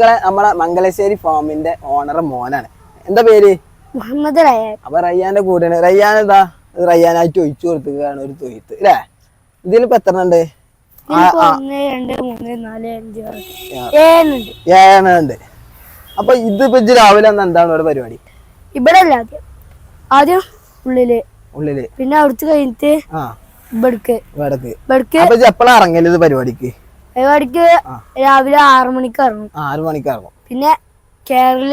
മക്കളെ നമ്മളെ മംഗലശ്ശേരി ഫാമിന്റെ ഓണർ മോനാണ്. എന്താ പേര്? മുഹമ്മദ് റയ്യാൻ അപ്പൊ റയ്യാന്റെ കൂടെയാണ്. റയ്യാൻ എന്താ? ഇത് റയ്യാനായിട്ട് ഒഴിച്ചു കൊടുത്തുകയാണ് ഒരു തൊയ്ത്ത് അല്ലേ ഇതിലിപ്പോ എത്ര ഉണ്ട് ഏഴുണ്ട്. അപ്പൊ ഇതിപ്പോ ഇജ്ജ് രാവിലെ എന്താണ് ഇവിടെ പരിപാടി? ഇവിടെ അല്ല ആദ്യം. ആദ്യം ഉള്ളിൽ. ഉള്ളിൽ. പിന്നെ അവിടുത്തെ കഴിഞ്ഞിട്ട് ആ. ഇവിടക്ക്. ഇവിടക്ക്. ഇവിടക്ക് അപ്പൊ ഇജ്ജ് എപ്പോഴാ ഇറങ്ങൽ ഇത് പരിപാടിക്ക്? പരിപാടിക്ക് രാവിലെ ആറു മണിക്ക് ഇറങ്ങും. ആറു മണിക്ക് ഇറങ്ങും. പിന്നെ കേരളിൽ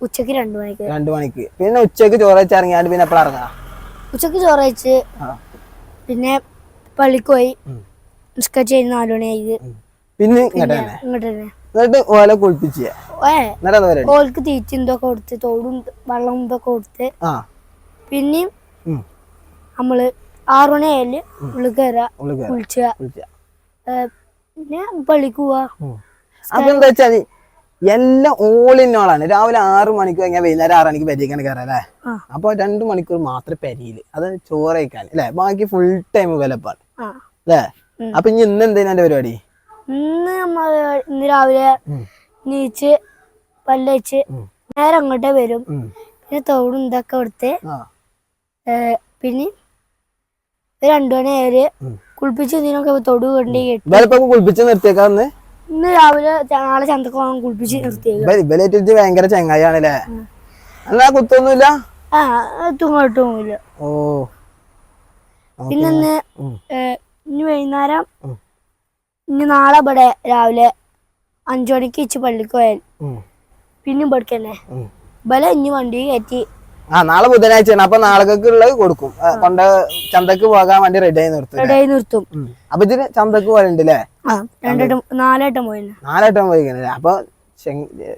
ഉച്ചയ്ക്ക് രണ്ടു മണിക്ക്. രണ്ടു മണിക്ക്. പിന്നെ ഉച്ചയ്ക്ക് ചോറ് ഇറങ്ങിയാൽ പിന്നെ എപ്പോഴാ ഇറങ്ങാ? ഉച്ചയ്ക്ക് ചോറ് കഴിച്ച് ആ. പിന്നെ പള്ളിക്ക് പോയി. നിസ്കരിച്ച് കഴിഞ്ഞ് നാലു മണിയായി. പിന്നെ ഇങ്ങോട്ട് തന്നെ. ഇങ്ങോട്ട് തന്നെ. എന്നിട്ട് ഓല കുളിപ്പിച്ച്. ഓൾക്ക് തീറ്റ എന്തൊക്കെ കൊടുത്ത് തോടും വെള്ളം ഇതൊക്കെ കൊടുത്ത്. പിന്നെയും നമ്മൾ ആറു മണിയായാൽ ഉള്ളിൽ കയറുക ഉള്ളിൽ പിന്നെ പള്ളിക്ക് പോവാ അപ്പൊ എന്താ വെച്ചാൽ എല്ലാം ഓളിനോളാണ് രാവിലെ ആറ് മണിക്ക് കഴിഞ്ഞാൽ വൈകുന്നേരം ആറ് മണിക്ക് പെരിക്കാൻ കയറാം അല്ലേ. അപ്പൊ രണ്ടു മണിക്കൂർ മാത്രമേ പെരിയിൽ അത് ചോറ് കഴിക്കാൻ അല്ലെ ബാക്കി ഫുൾ ടൈം വിലപ്പാണ് അല്ലേ. അപ്പൊ ഇനി ഇന്ന് എന്തേലും എന്റെ പരിപാടി ഇന്ന് നമ്മൾ ഇന്ന് രാവിലെ. നീച്ച് പല്ലച്ച്. നേരെ അങ്ങോട്ടേ വരും. പിന്നെ തോടും ഇതൊക്കെ കൊടുത്ത് പിന്നെ രണ്ടു മണി ആയാൽ. കുളിപ്പിച്ച് ഇതിനൊക്കെ തൊടു കൊണ്ടേ കെട്ടി. ഇവലിപ്പോ കുളിപ്പിച്ച് നിർത്തിയേക്കാന്ന് ഇന്ന് രാവിലെ നാളെ ചന്തക്കോണം കുളിപ്പിച്ച് നിർത്തിയേക്കും. ഇവലേറ്റ് ഭയങ്കര ചെങ്ങായിയാണല്ലേ? എന്നാ കുത്തൊന്നുമില്ല? ആ ഇങ്ങോട്ടും ഇല്ല ഓ. പിന്നെ ഇന്ന് വൈകുന്നേരം. ഇനി നാളെ ഇവിടെ രാവിലെ അഞ്ചു മണിക്ക് ഇച്ച് പള്ളിക്ക് പോയാൽ. പിന്നെ ഇവിടേക്ക് തന്നെ ഇവലെ ഇനി വണ്ടി കയറ്റി ആ നാളെ ബുധനാഴ്ചയാണ്. അപ്പൊ നാളേക്ക് ഉള്ളത് കൊടുക്കും കൊണ്ട ചന്തക്ക് പോകാൻ വേണ്ടി റെഡി ആയി നിർത്തും റെഡി ആയി നിർത്തും. അപ്പൊ ഇതിന് ചന്തക്ക് പോലുണ്ട് അല്ലേ ആ പോയി നാലെട്ടം നാലെട്ടം പോയിക്കണല്ലേ അപ്പൊ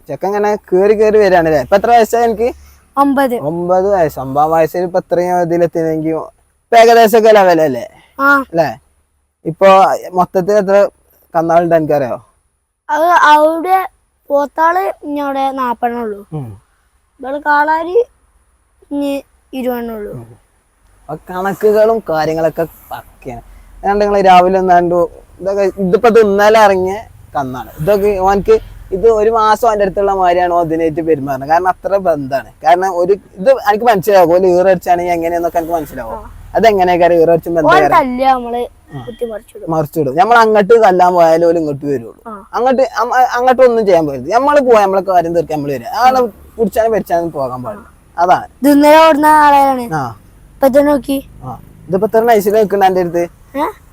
ചെക്കൻ ഇങ്ങനെ കേറി കേറി വരാണല്ലേ ഇപ്പൊ എത്ര വയസ്സായി എനിക്ക്? ഒമ്പത്. ഒമ്പത് വയസ്സ്. ഒമ്പതാം വയസ്സിൽ ഇപ്പൊ ഇത്രയും ഇതിലെത്തിനെങ്കിൽ ഇപ്പൊ ഏകദേശം ഒക്കെ ലെവലല്ലേ അല്ലേ ഇപ്പൊ മൊത്തത്തിൽ എത്ര കന്നാളുണ്ട് എനിക്കറിയോ? അത് അവിടെ പോത്താൾ ഇനി അവിടെ നാപ്പെണ്ണേ ഉള്ളൂ ഇവിടെ കാളാരി ഇനി ഇരുപെണ്ണേ ഉള്ളൂ അപ്പൊ കണക്കുകളും കാര്യങ്ങളൊക്കെ പക്കയാണ്. അതുകൊണ്ട് നിങ്ങൾ രാവിലെ ഒന്നാണ്ട് ഇതൊക്കെ ഇതിപ്പോ ഇത് ഇന്നലെ ഇറങ്ങിയ കന്നാണ്. ഇതൊക്കെ ഓനക്ക് ഇത് ഒരു മാസം അവന്റെ അടുത്തുള്ള മാതിരിയാണ് അതിനേറ്റ് ഇതിനായിട്ട് പെരുമാറുന്നത്. കാരണം അത്ര ബന്ധമാണ് കാരണം ഒരു ഇത് എനിക്ക് മനസ്സിലാകും ഒരു ഈറടിച്ചാണെങ്കിൽ എങ്ങനെയെന്നൊക്കെ എനിക്ക് മനസ്സിലാവും. അതെങ്ങനെയൊക്കെ ഈറടിച്ചും ബന്ധം മറിച്ചിടും. നമ്മൾ അങ്ങോട്ട് കല്ലാൻ പോയാലും ഒരു ഇങ്ങോട്ട് വരുള്ളൂ. അങ്ങോട്ട് അങ്ങോട്ടൊന്നും അങ്ങോട്ട് ഒന്നും ചെയ്യാൻ പോയത് നമ്മൾ പോയാൽ നമ്മളെ കാര്യം തീർക്കാൻ നമ്മൾ വരിക. ആളെ കുടിച്ചാലും പരിച്ചാലും പോകാൻ പാടില്ല. അതാണ് ഇന്നലെ ഓടുന്ന ആളാണ് നോക്കി. ഇതിപ്പോ ഇത്ര നൈസിൽ നിൽക്കണ്ട എന്റെ അടുത്ത്.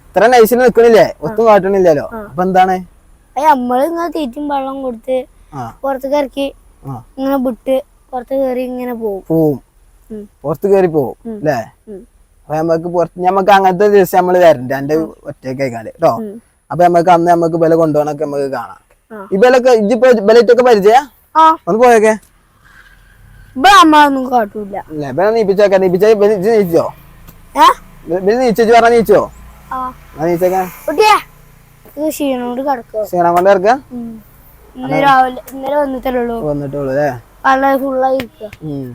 ഇത്ര നൈസിൽ നിൽക്കണില്ലേ? ഒത്തും കാട്ടണില്ലല്ലോ. അപ്പൊ എന്താണ്? നമ്മൾ ഇങ്ങനെ തീറ്റും വെള്ളം കൊടുത്ത് ആ. പുറത്തേക്ക് ഇറക്കി ആ. ഇങ്ങനെ വിട്ട് പുറത്ത് കയറി ഇങ്ങനെ പോവും. പുറത്ത് കയറി പോവും. അല്ലേ അപ്പൊ നമുക്ക് പുറത്ത് നമുക്ക് അങ്ങനത്തെ ദിവസം നമ്മൾ വരണ്ട. എന്റെ ഒറ്റക്കായിക്കാൽ കേട്ടോ. അപ്പൊ നമുക്ക് അന്ന് നമുക്ക് ബല കൊണ്ടുപോകണൊക്കെ നമുക്ക് കാണാം. ആ. ഈ ബലൊക്കെ ഇജിപ്പോ ബലറ്റൊക്കെ പരിചയ ഒന്ന് പോയൊക്കെ. കാട്ടൂല നീപ്പിച്ചോക്കെ നീപ്പിച്ച നീച്ചോ നീച്ചു പറഞ്ഞ നീച്ചോ ക്ഷീണോട് ക്ഷീണം കൊണ്ട് രാവിലെ ഇന്നലെ വന്നിട്ടല്ലേ ഉള്ളൂ വന്നിട്ടുള്ളൂ അല്ലേ വളരെ ഫുള്ളായി ഇരിക്കുക ഉം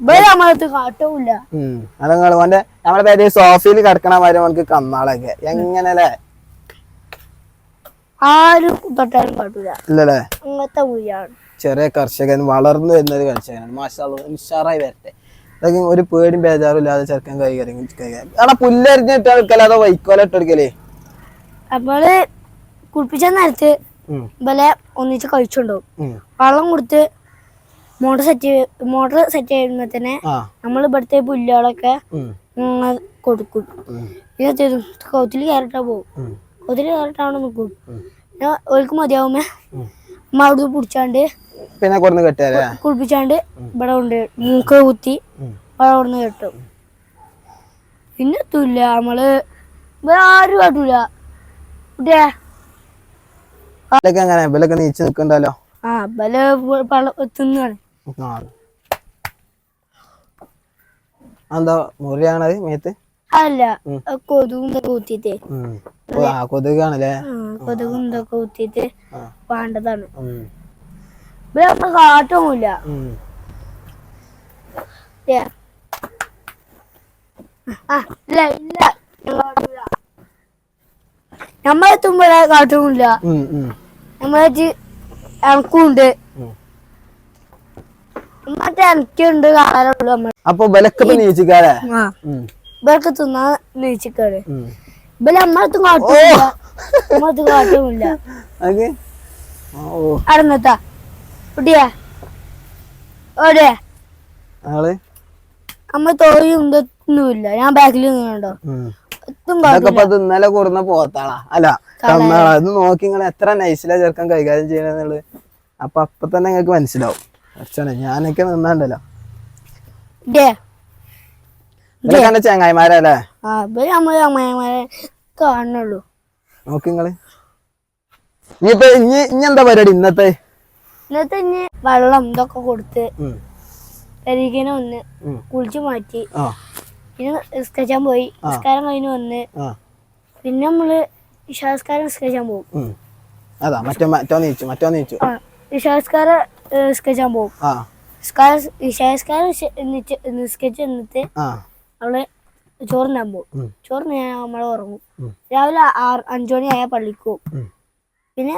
ഇവിടെ കാട്ടൂല ഉം അതങ്ങൾ നമ്മളെ പേര് സോഫയിൽ കിടക്കണ മാതിരി നമുക്ക് കന്നാളൊക്കെ എങ്ങനല്ലേ ആരും തൊട്ടാലും കാട്ടൂല ഇല്ലല്ലേ അങ്ങനത്തെ ചെറിയ കർഷകൻ വളർന്നു വരുന്ന ഒരു കർഷകനാണ് മാഷാള്ള ഉഷാറായി വരട്ടെ. അതൊക്കെ ഒരു പേടിയും ബേജാറും ഇല്ലാതെ ചെറുക്കൻ കൈ കഴിക്കാം അവിടെ പുല്ലരിഞ്ഞിട്ട് എടുക്കല അതോ വൈക്കോല ഇട്ട് എടുക്കലേ നമ്മൾ കുളിപ്പിച്ച നേരത്ത് ഇവലെ ഒന്നിച്ച് കഴിച്ചുണ്ടാവും. വെള്ളം കൊടുത്ത് മോട്ടർ സെറ്റ് മോട്ടർ സെറ്റ് ചെയ്യുമ്പോ തന്നെ നമ്മൾ ഇവിടുത്തെ പുല്ലുകളൊക്കെ കൊടുക്കും. ഇത് കൗത്തിൽ കയറിട്ടാ പോകും കൗത്തിൽ കയറിട്ടാണ് നിൽക്കും. ഓൾക്ക് മതിയാവുമ്പോ. അമ്മ അവിടുന്ന് പിടിച്ചാണ്ട് പിന്നെ കൊടുന്ന് കെട്ടിയാലേ കുളിപ്പിച്ചാണ്ട് ഇവിടെ കൊണ്ട് മൂക്ക് കുത്തി. ഇവിടെ കൊടുന്ന് കെട്ടും. പിന്നെ എത്തൂല നമ്മൾ വേറെ ആരും കാട്ടൂല. കുട്ടിയെ എങ്ങനെ? ഇവലൊക്കെ നീച്ച് ആ തിന്നാണ്. എന്താ മുറിയാണത് മേത്ത്? അല്ല കൊതുകും കൊതുകാണല്ലേ? കൊതുകും ഇതൊക്കെ കുത്തിയിട്ട് വേണ്ടതാണ്. ഇവിടെ ഒന്നും കാട്ടൊന്നുമില്ല. ഉം. ഏ. ആ ഇല്ല ഇല്ല. നമ്മളെത്തുമ്പോ കാട്ടൊന്നുമില്ല. നമ്മളെ എനക്കുണ്ട്. മറ്റേ എനിക്കുണ്ട് കാണാനുള്ളൂ നമ്മൾ അപ്പൊ വിലക്കപ്പ് നീച്ചിക്കാരെ ഇവർക്ക് തിന്നാൻ നീച്ചിക്കാട് ഇവർ നമ്മളത്തും കാട്ടില്ല നമ്മളത്ത് കാട്ടുമില്ല അത്? ഓ. അടന്നത്താ കുട്ടിയെ ആൾ? അമ്മ തോയും ഇതൊന്നുമില്ല ഞാൻ ബാക്കിൽ നിന്നുണ്ടോ? ഇന്നലെ കൊടുന്ന പോത്താളാ. അല്ല കന്നാളാ നോക്കി നിങ്ങൾ എത്ര നൈസിലാ ചെറുക്കൻ കൈകാര്യം ചെയ്യണെന്നുള്ളത്. അപ്പൊ അപ്പൊ തന്നെ നിങ്ങൾക്ക് മനസ്സിലാവും. ഞാനൊക്കെ നിന്നാണ്ടല്ലോ. ഇതൊക്കെ ചങ്ങായിമാരല്ലേ? കാണുള്ളൂ നോക്കി നിങ്ങൾ ഇനിയിപ്പൊ ഇനി ഇനി എന്താ പരിപാടി ഇന്നത്തെ? ഇന്നത്തെ ഇനി വെള്ളം ഇതൊക്കെ കൊടുത്ത് പെരുകിനെ ഒന്ന് കുളിച്ചു മാറ്റി. പിന്നെ നിസ്കരിച്ചാൻ പോയി. നിസ്കാരം കഴിഞ്ഞ് വന്ന് പിന്നെ നമ്മൾ വിശ്വാസ്കാരം നിസ്കരിച്ചാൻ പോകും. അതാ മറ്റോ മറ്റോ നീച്ചു മറ്റോ നീച്ചു. ഇഷാസ്കാരം നിസ്കരിച്ചാൻ പോകും ഇഷാസ്കാരം നിസ്കരിച്ച് എന്നിട്ട് അവൾ ചോറിനാൻ പോകും ചോറിന് ഞാൻ നമ്മളെ ഉറങ്ങും. രാവിലെ ആറ് അഞ്ചു മണി ആയാൽ പള്ളിക്ക് പോകും. പിന്നെ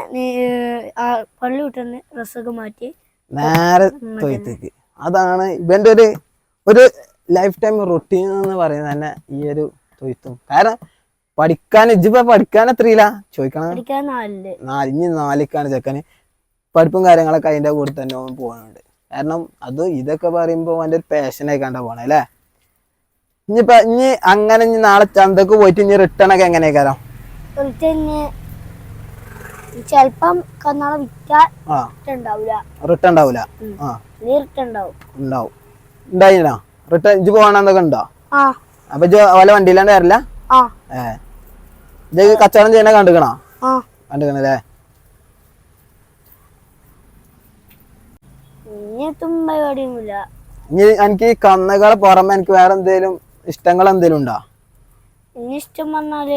ആ പള്ളി വിട്ടെന്ന് ഡ്രസ്സൊക്കെ മാറ്റി. നേരെ തൊയ്ത്തേക്ക് അതാണ് ഇവന്റെ ഒരു ഒരു ലൈഫ് ടൈം റൊട്ടീൻ എന്ന് പറയുന്നത് തന്നെ ഈ ഒരു തൊയ്ത്തും കാരണം പഠിക്കാൻ ഇജ്ജിപ്പോ പഠിക്കാൻ എത്രയില്ല ചോദിക്കണം. നാല് ഇനി നാലിക്കാണ് ചെക്കന്. പഠിപ്പും കാര്യങ്ങളൊക്കെ അതിന്റെ കൂടെ തന്നെ പോകുന്നുണ്ട് കാരണം അത് ഇതൊക്കെ പറയുമ്പോ അവന്റെ ഒരു പാഷനായി കണ്ട പോണേ അല്ലേ? ഇനിയിപ്പ ഇനി അങ്ങനെ ഇനി നാളെ ചന്തക്ക് പോയിട്ട് ഇനി റിട്ടേൺ ഒക്കെ എങ്ങനെയാക്കാരം ചെലപ്പം കന്നാളെ ഉണ്ടാവില്ല റിട്ടേൺ ഉണ്ടാവൂല. ഉണ്ടാവും. ഉണ്ടായിനാ? റിട്ടേൺ ഇജ്ജ് പോകണമെന്നൊക്കെ ഉണ്ടോ അപ്പൊ ഇജ്ജ് ഓല വണ്ടിയിലാണ്ട് വരില്ല? ഇജ്ജ് കച്ചവടം ചെയ്യണ കണ്ടുക്കണോ? കണ്ടുക്കണല്ലേ ഇനി എനിക്ക് ഈ കന്നുകളെ പുറമെ എനിക്ക് വേറെ എന്തേലും ഇഷ്ടങ്ങൾ എന്തേലും ഉണ്ടോ? ഇഷ്ടം പറഞ്ഞാൽ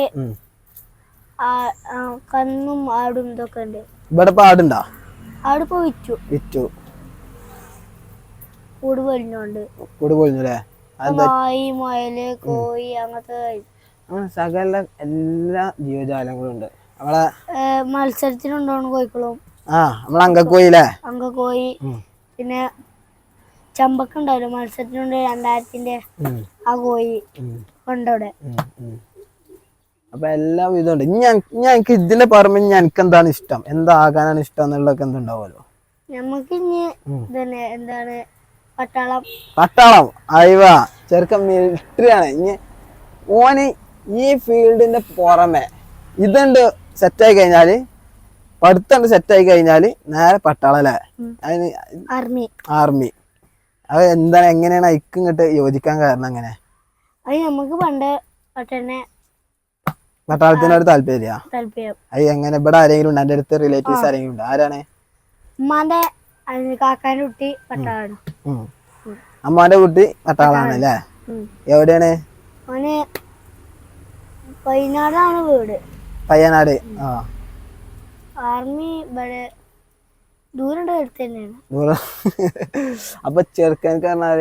കന്നും ആടും ഇതൊക്കെ ഉണ്ട്. ഇവിടെ ആടുണ്ടോ? ആട് ഇപ്പൊ വിറ്റു. വിറ്റു. കൂട് പൊലിഞ്ഞോണ്ട്. കൂട് പൊളിഞ്ഞു അല്ലേ നായി മുയൽ കോഴി അങ്ങനത്തെ അങ്ങനെ സകല എല്ലാ ജീവജാലങ്ങളും ഉണ്ട്. നമ്മളെ മത്സരത്തിനുണ്ടോണ് കോഴിക്കളും ആ നമ്മളെ അങ്കക്കോയില്ലേ അങ്കക്കോയി. പിന്നെ ചമ്പക്കുണ്ടാവില്ല? മത്സരത്തിനുണ്ട് രണ്ടായിരത്തിന്റെ ആ കോഴി ഉണ്ടവിടെ. അപ്പൊ എല്ലാ ഉണ്ട്. ഇനി ഞാൻ- എനിക്ക് ഇതിന്റെ പുറമെ ഇനി എനിക്ക് എന്താണ് ഇഷ്ടം? എന്താകാനാണ് ഇഷ്ടം എന്നുള്ളതൊക്കെ എന്തുണ്ടാവുമല്ലോ? നമുക്ക് ഇനി എന്താണ്? പട്ടാളം. പട്ടാളം അയവ. ചെറുക്കൻ മിലിറ്ററി ആണ്. ഇനി ഓന് ഈ ഫീൽഡിന്റെ പുറമെ ഇതുണ്ട് സെറ്റായി കഴിഞ്ഞാൽ പഠിത്തണ്ട് സെറ്റായി കഴിഞ്ഞാൽ നേരെ പട്ടാളം അല്ലേ? അതിന് ആർമി ആർമി അത് എന്താണ് എങ്ങനെയാണ് ഐക്കും ഇങ്ങോട്ട് യോജിക്കാൻ കാരണം അങ്ങനെ? അത് നമുക്ക് പണ്ട് പട്ടനെ പട്ടാളത്തിനോട് താല്പര്യ താല്പര്യം. അത് എങ്ങനെ? ഇവിടെ ആരെങ്കിലും ഉണ്ട്? എന്റെ അടുത്ത് റിലേറ്റീവ്സ് ആരെങ്കിലും ഉണ്ട്? ആരാണ്? ഉമ്മാന്റെ കാക്കാന്റെ കുട്ടി പട്ടാളാണ്. അമ്മാന്റെ കുട്ടി പട്ടാളാണ് അല്ലേ. എവിടെയാണ്? പയ്യനാടാണ് വീട്. പയ്യനാട് ആ. ആർമി ഇവിടെ ദൂരം ദൂരം. അപ്പൊ ചെറുക്കാൻ പറഞ്ഞാൽ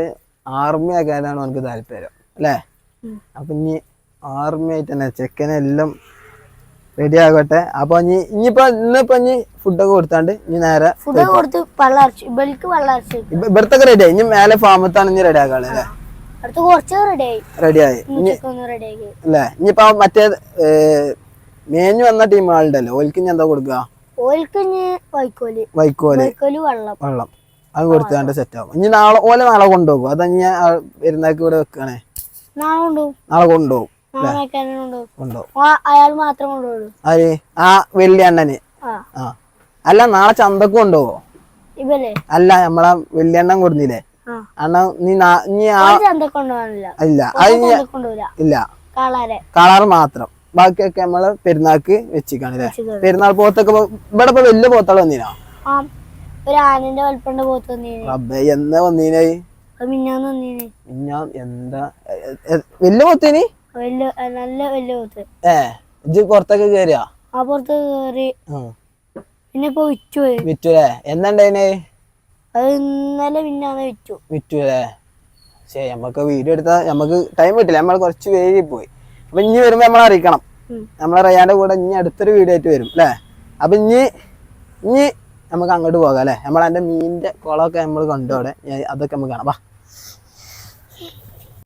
ആർമി ആക്കാനാണ് അവനക്ക് താല്പര്യം അല്ലേ. അപ്പൊ ഇനി ആർമി ആയിട്ട് തന്നെ ചെക്കനെല്ലാം റെഡി ആകട്ടെ. അപ്പൊ ഇനി ഇനിയിപ്പോ ഇന്നിപ്പോ ഇനി ഫുഡൊക്കെ കൊടുത്താണ്ട് ഇനി നേരെ ഫുഡ് കൊടുത്ത് ഇവൾക്ക് ഇവിടത്തൊക്കെ റെഡി ആയി. ഇനി മേലെ ഫാമത്താണ് ഇനി റെഡി ആക്കാളെ അല്ലേ? റെഡിയായി അല്ലേ? ഇനിയിപ്പോ മറ്റേ മേഞ്ഞു വന്ന ടീം ആളുണ്ടല്ലോ. ഓൽക്ക് ഇനി എന്താ കൊടുക്കുക വൈക്കോൽ. വെള്ളം. അത് കൊടുത്താണ്ട് സെറ്റ് ആവും. ഇനി നാളെ ഓലെ നാളെ കൊണ്ടുപോകും. അതാ ഞാൻ പെരുന്നാൾക്ക് ഇവിടെ വെക്കണേ. നാളെ കൊണ്ടുപോകും. നാളെ കൊണ്ടുപോകും. ആ, അയാൾ മാത്രം ആര്? ആ വലിയ അണ്ണന് ആ. അല്ല നാളെ ചന്തക്ക് കൊണ്ടുപോകോ അല്ല നമ്മളെ വലിയ അണ്ണൻ കൊടുന്നില്ലേ അണ്ണ നീ നീ ആ ഇല്ല. അത് ഇല്ല. കളർ മാത്രം. ബാക്കിയൊക്കെ നമ്മൾ പെരുന്നാൾക്ക് വെച്ചിക്കാണ്. പെരുന്നാൾ പോത്തൊക്കെ ഇവിടെ ഇപ്പൊ വലിയ പോത്തോളം വന്നിനോ? ഒരു ആനന്റെ വലിപ്പന്റെ പോത്ത് വന്നീന്. റബ്ബേ എന്നാ വന്നീനായി മിന്നാന്ന് വന്നീന്. ഞാൻ എന്താ വലിയ പോത്തേനി? നല്ല വലിയ പോത്ത് ഏ ഇജ്ജ് പുറത്തൊക്കെ കേറിയാ? ആ പുറത്ത് കേറി. പിന്നെ ഇപ്പൊ വിറ്റു വിറ്റു അല്ലേ? എന്നുണ്ടായിന്? അത് ഇന്നലെ മിന്നാന്ന് വിറ്റു. വിറ്റുലേ ശരി നമുക്ക് വീഡിയോ എടുത്താൽ നമുക്ക് ടൈം കിട്ടില്ല. നമ്മൾ കുറച്ച് വേഗം പോയി. അപ്പൊ ഇനി വരുമ്പോ നമ്മളെ അറിയിക്കണം. നമ്മളെ റയാന്റെ കൂടെ ഇനി അടുത്തൊരു വീഡിയോ ആയിട്ട് വരും അല്ലേ? അപ്പൊ ഇനി ഇനി നമുക്ക് അങ്ങോട്ട് പോകാം അല്ലേ? നമ്മൾ അതിന്റെ മീനിന്റെ കുളമൊക്കെ നമ്മൾ കണ്ടു അവിടെ. അതൊക്കെ നമുക്ക് കാണാം. വാ.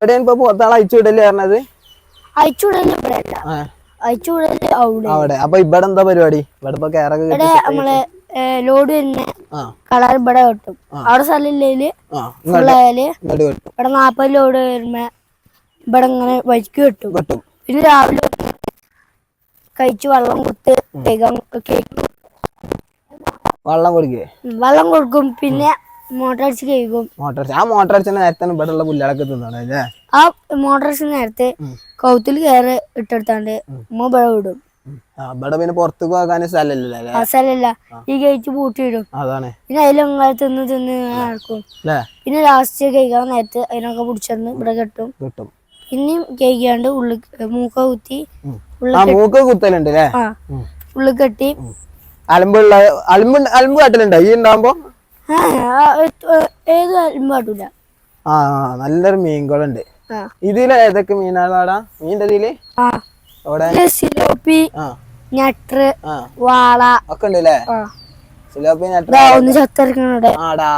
എവിടെയാണ് ഇപ്പൊ പോത്താളെ അയച്ചു വിടല്ലേ പറഞ്ഞത്? അയച്ചുവിടൽ ഇവിടെ അല്ല. ആ. അയച്ചുവിടൽ അവിടെ. അവിടെ. അപ്പൊ ഇവിടെ എന്താ പരിപാടി? ഇവിടെ ഇപ്പൊ കയറൊക്കെ ഇവിടെ കെട്ടി നമ്മൾ ലോഡ് വരുന്ന കളർ ഇവിടെ കിട്ടും. അവിടെ സ്ഥലമില്ലേൽ? ഫുള്ളായാൽ ഇവിടെ നാപ്പത് ലോഡ് വരുമ്പോ ഇവിടെ ഇങ്ങനെ വഴിക്ക് കിട്ടും. പിന്നെ രാവിലെ കഴിച്ച് വെള്ളം കൊടുത്ത് വെള്ളം കൊടുക്കേ വെള്ളം കൊടുക്കും. പിന്നെ മോട്ടർ അടിച്ച് കഴിക്കും. മോട്ടോർ ആ മോട്ടോർ അടിച്ച നേരത്തെ ഇവിടെ ഉള്ള പുല്ലകളൊക്കെ തിന്നണം അല്ലേ? ആ മോട്ടർ അടിച്ച നേരത്തെ കൗത്തിൽ കയറി ഇട്ടെടുത്താണ്ട് ഉമ്മ ഇവിടെ വിടും. ആ ഇവിടെ പിന്നെ പുറത്തേക്ക് പോകാൻ സ്ഥലമില്ലല്ലോ അല്ലേ? ആ സ്ഥലമല്ല. ഈ ഗേറ്റ് പൂട്ടിയിടും. അതാണ്. പിന്നെ അതിലങ്ങനെ തിന്ന് തിന്ന് നടക്കും. പിന്നെ ലാസ്റ്റ് കഴിക്കാൻ നേരത്തെ അതിനൊക്കെ പിടിച്ചെന്ന് ഇവിടെ കെട്ടും. കിട്ടും. പിന്നെയും കേക്കാണ്ട് ഉള്ളിൽ മൂക്ക കുത്തി മൂക്ക കുത്തലുണ്ട് ആ. കെട്ടി അലമ്പുള്ള അലമ്പ് അലമ്പ് കാട്ടലുണ്ടോ? ഈ ഏ- ഏത് പാടില്ല ആ നല്ലൊരു മീൻകുളുണ്ട്. ഇതിൽ ഏതൊക്കെ മീനാടാ മീന്റെ ഇതിൽ? സിലോപ്പി ഞട്ടറ് വാള. ഒക്കെ ഉണ്ട് അല്ലേ ആ. സിലോപ്പി നട്ടർ ഇതാ ഒന്ന് ചത്തിറക്കണവിടെ ആടാ.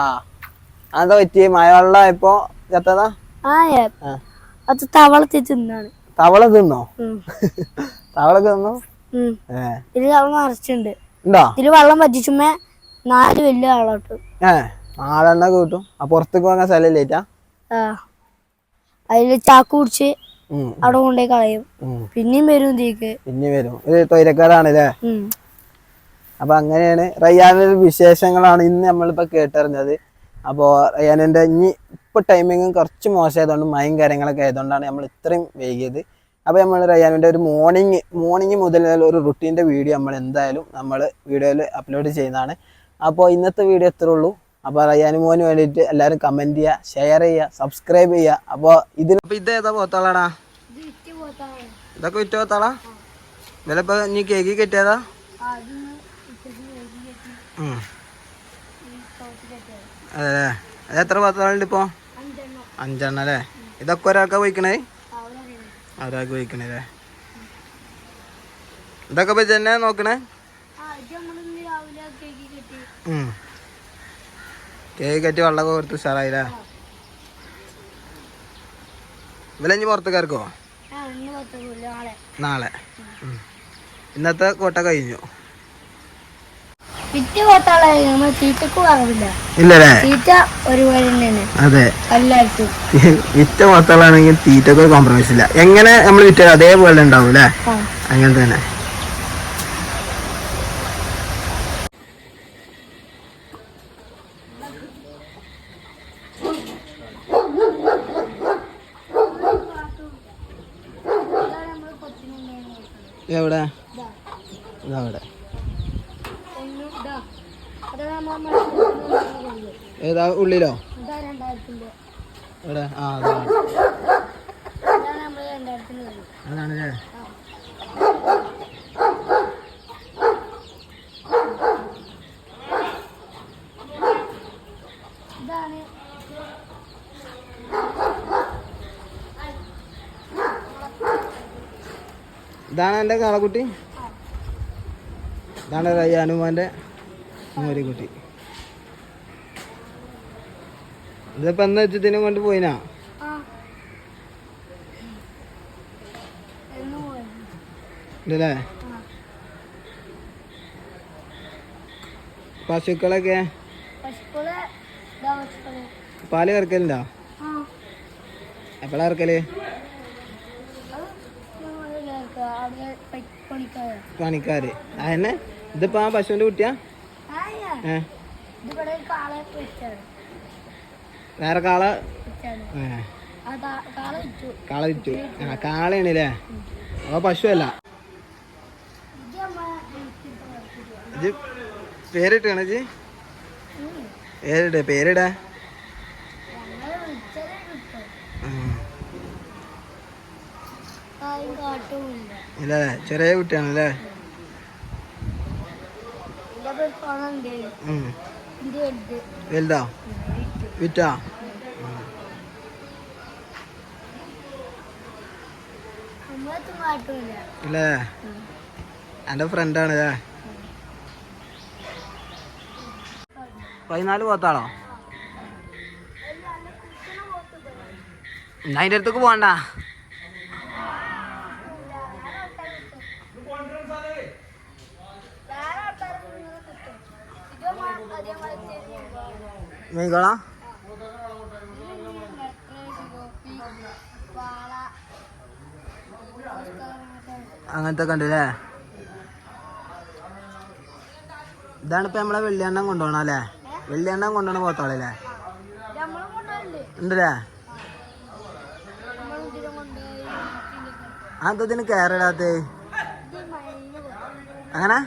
അതെന്താ പറ്റി മഴവെള്ളം ഇപ്പൊ ചത്തതാ അത് തവളത്തി തിന്നാണ്. തവള തിന്നോ. തവള തിന്നു? ഇതിൽ തവള നിറച്ചുണ്ട് ഇതിൽ വെള്ളം പറ്റിച്ചുമ്പോ നാല് വലിയ ആളോട്ട്. ഏ ആളെണ്ണ കിട്ടും. ആ പുറത്തേക്ക് പോകാൻ സ്ഥലമില്ലേറ്റാ ആ. അതിൽ ചാക്ക് കുടിച്ച് അവിടെ കൊണ്ടുപോയി കളയും. പിന്നെയും വരും ഇതിലേക്ക്. പിന്നെ വരും. ഇത് തൊയിരക്കാരാണ് അല്ലേ? അപ്പൊ അങ്ങനെയാണ് റയ്യാനിന്റെ വിശേഷങ്ങളാണ് ഇന്ന് നമ്മളിപ്പോ കേട്ടറിഞ്ഞത്. അപ്പോൾ റയ്യാനിന്റെ ഇനി ഇപ്പൊ ടൈമിങ്ങും കുറച്ച് മോശമായതുകൊണ്ട് മയം കാര്യങ്ങളൊക്കെ ആയതുകൊണ്ടാണ് നമ്മൾ ഇത്രയും വൈകിയത്. അപ്പോൾ നമ്മൾ റയ്യാനിന്റെ ഒരു മോർണിംഗ് മോർണിംഗ് മുതൽ ഒരു റുട്ടീന്റെ വീഡിയോ നമ്മൾ എന്തായാലും നമ്മൾ വീഡിയോയിൽ അപ്ലോഡ് ചെയ്യുന്നതാണ്. അപ്പോൾ ഇന്നത്തെ വീഡിയോ എത്ര ഉള്ളൂ. അപ്പോൾ റയ്യാനി മോന് വേണ്ടിയിട്ട് എല്ലാവരും കമന്റ് ചെയ്യുക ഷെയർ ചെയ്യുക സബ്സ്ക്രൈബ് ചെയ്യുക അപ്പോൾ ഇതിന് അപ്പോൾ ഇത് ഏതാ പോത്താളാടാ? ഇതൊക്കെ വിറ്റ് പോത്താളാ? വില ഇപ്പോൾ ഇനി കേക്ക് കെട്ടിയതാ. അതെ അത് എത്ര പോത്താളുണ്ട് ഇപ്പോൾ അഞ്ചെണ്ണം. അല്ലേ? ഇതൊക്കെ ഒരാൾക്കാ പോയിക്കണേ? ഒരാൾക്ക് പോയിക്കണേ അല്ലേ? ഇതൊക്കെ ഇപ്പൊ തന്നെ നോക്കണേ. കേക്ക് കറ്റി വെള്ളമൊക്കെ കൊടുത്ത് ഉഷാറായില്ലേ? ഇവലെ പുറത്തേക്ക് ഇറക്കോ നാളെ. ഇന്നത്തെ കോട്ട കഴിഞ്ഞു. വിറ്റ് പോത്താളെ നമ്മൾ തീറ്റക്ക് ഇല്ലല്ലേ? വിറ്റ കോംപ്രമൈസ് ഇല്ല. എങ്ങനെ നമ്മൾ വിറ്റ അതേപോലെ ഉണ്ടാവും അല്ലേ അങ്ങനെ തന്നെ. എവിടെ? ഇതവിടെ ഏതാ? ഉള്ളിലോ? എവിടെ? ആ അതാണ്. അതാണല്ലേ ഇതാണ് ഇതാണ് എന്റെ കാളക്കുട്ടി. ഇതാണ് റയ്യാനുമാന്റെ മോരിക്കുട്ടി ഇതിപ്പോ എന്ന വെച്ചതിന് കൊണ്ട് പോയിനാ? എന്ന് പശുക്കളൊക്കെ? പാൽ കറക്കലുണ്ടോ? എപ്പോഴാ കറക്കൽ അത് ഞങ്ങളില്ല അവിടെ പ- പണിക്കാര്. അതന്നെ ഇതിപ്പോ ആ പശുവിന്റെ കുട്ടിയാ? ഏ? വേറെ കാള? കാള വിറ്റു ആ അപ്പൊ പശു അല്ല. ഇത് നമ്മളെ വീട്ടിലത്തെ പശുവാ. ഇത് പേരിട്ടാണ് ജി പേരിട പേരിടാ. കാട്ടുമില്ല ഇല്ലേ ചെറിയ ഉം. എന്റെ വലുത്? വിറ്റാ? ഇല്ലേ? എന്റെ ഫ്രണ്ടാണല്ലേ പതിനാല് പോത്താളോ? എന്നാ അതിന്റെ അടുത്തേക്ക് പോകണ്ട. മേഘോളാ അങ്ങനത്തെ കണ്ടല്ലേ ഇതാണ് ഇപ്പൊ നമ്മളെ വെള്ളിയെണ്ണം കൊണ്ടുപോകണം അല്ലേ? വെള്ളിയെണ്ണം കൊണ്ടുപോകണ പോത്തോളല്ലേ ഉണ്ടല്ലേ? അതിന് ഇതിനെ അങ്ങനെ?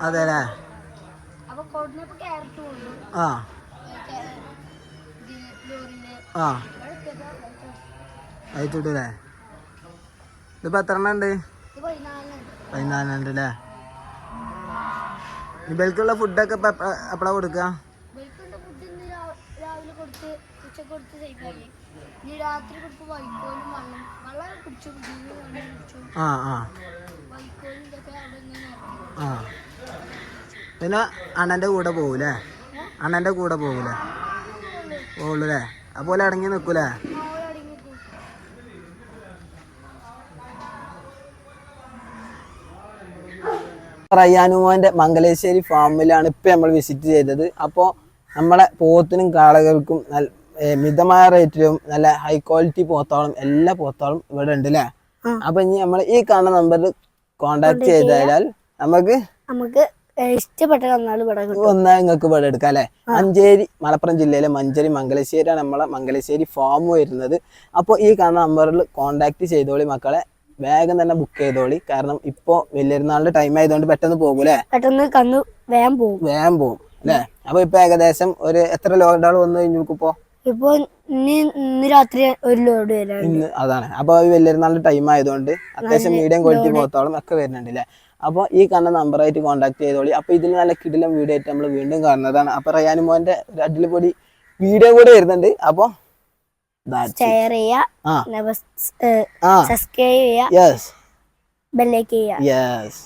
നോക്കാം അതെ അല്ലേ അപ്പൊ കൊടുന്നപ്പോ ക്യാരറ്റ് കൊണ്ടു. ആ. ആ. അയച്ചിട്ടല്ലേ? ഇതിപ്പോ എത്ര എണ്ണം ഉണ്ട്? പതിനാലെണ്ണം ഉണ്ട്. അല്ലേ ഇവൽക്കുള്ള ഫുഡൊക്കെ ഇപ്പൊ എപ്പോഴാ കൊടുക്കുക ആ ആ. ആ. പിന്നെ അണ്ണന്റെ കൂടെ പോകൂലേ അണ്ണന്റെ കൂടെ പോകൂലേ പോകുള്ളൂല്ലേ അപ്പോൾ അടങ്ങി നിൽക്കൂലേ? റയ്യാനുമോന്റെ മംഗലേശ്വരി ഫാമിലാണ് ഇപ്പം നമ്മൾ വിസിറ്റ് ചെയ്തത്. അപ്പോൾ നമ്മളെ പോത്തിനും കാളകൾക്കും നല്ല മിതമായ റേറ്റിലും നല്ല ഹൈ ക്വാളിറ്റി പോത്തോളം എല്ലാ പോത്തോളം ഇവിടെ ഉണ്ട് അല്ലേ അപ്പം ഇനി നമ്മൾ ഈ കാണുന്ന നമ്പറിൽ കോണ്ടാക്ട് ചെയ്താൽ നമുക്ക് നമുക്ക് ഇഷ്ടപ്പെട്ട ഒന്നാ നിങ്ങൾക്ക് ഇവിടെ എടുക്കാം അല്ലെ? മഞ്ചേരി മലപ്പുറം ജില്ലയിലെ മഞ്ചേരി മംഗലശ്ശേരിയാണ് നമ്മളെ മംഗലശ്ശേരി ഫാം വരുന്നത്. അപ്പോൾ ഈ കാണുന്ന നമ്പറിൽ കോണ്ടാക്ട് ചെയ്തോളി മക്കളെ. വേഗം തന്നെ ബുക്ക് ചെയ്തോളി. കാരണം ഇപ്പോ വലിയൊരുനാളിന്റെ ടൈം ആയതുകൊണ്ട് പെട്ടെന്ന് പോകൂലേ പെട്ടെന്ന് കന്ന് വേഗം പോകും. വേഗം പോകും അല്ലേ? അപ്പൊ ഇപ്പൊ ഏകദേശം ഒരു എത്ര ലോക്ക്ഡൌൺ വന്നു കഴിഞ്ഞു ഇപ്പോ? ഇപ്പൊ ഇനി ഇന്ന് രാത്രി ഒരു ലോഡ് വരാം ഇന്ന് അതാണ്. അപ്പൊ ഈ നല്ല ടൈം ആയതുകൊണ്ട് അത്യാവശ്യം മീഡിയം ക്വാളിറ്റി പോത്തോളം ഒക്കെ വരുന്നുണ്ട് അല്ലേ അപ്പോൾ ഈ കണ്ട നമ്പർ ആയിട്ട് കോൺടാക്ട് ചെയ്തോളി. അപ്പോൾ ഇതിന് നല്ല കിടിലം വീഡിയോ ആയിട്ട് നമ്മൾ വീണ്ടും കാണുന്നതാണ്. അപ്പോൾ റയാനു മോന്റെ ഒരു അടിപൊളി വീഡിയോ കൂടെ വരുന്നുണ്ട്. അപ്പോൾ ഷെയർ ചെയ്യുക സബ്സ്ക്രൈബ് ചെയ്യുക ബെല്ലേക്ക് ചെയ്യുക യെസ്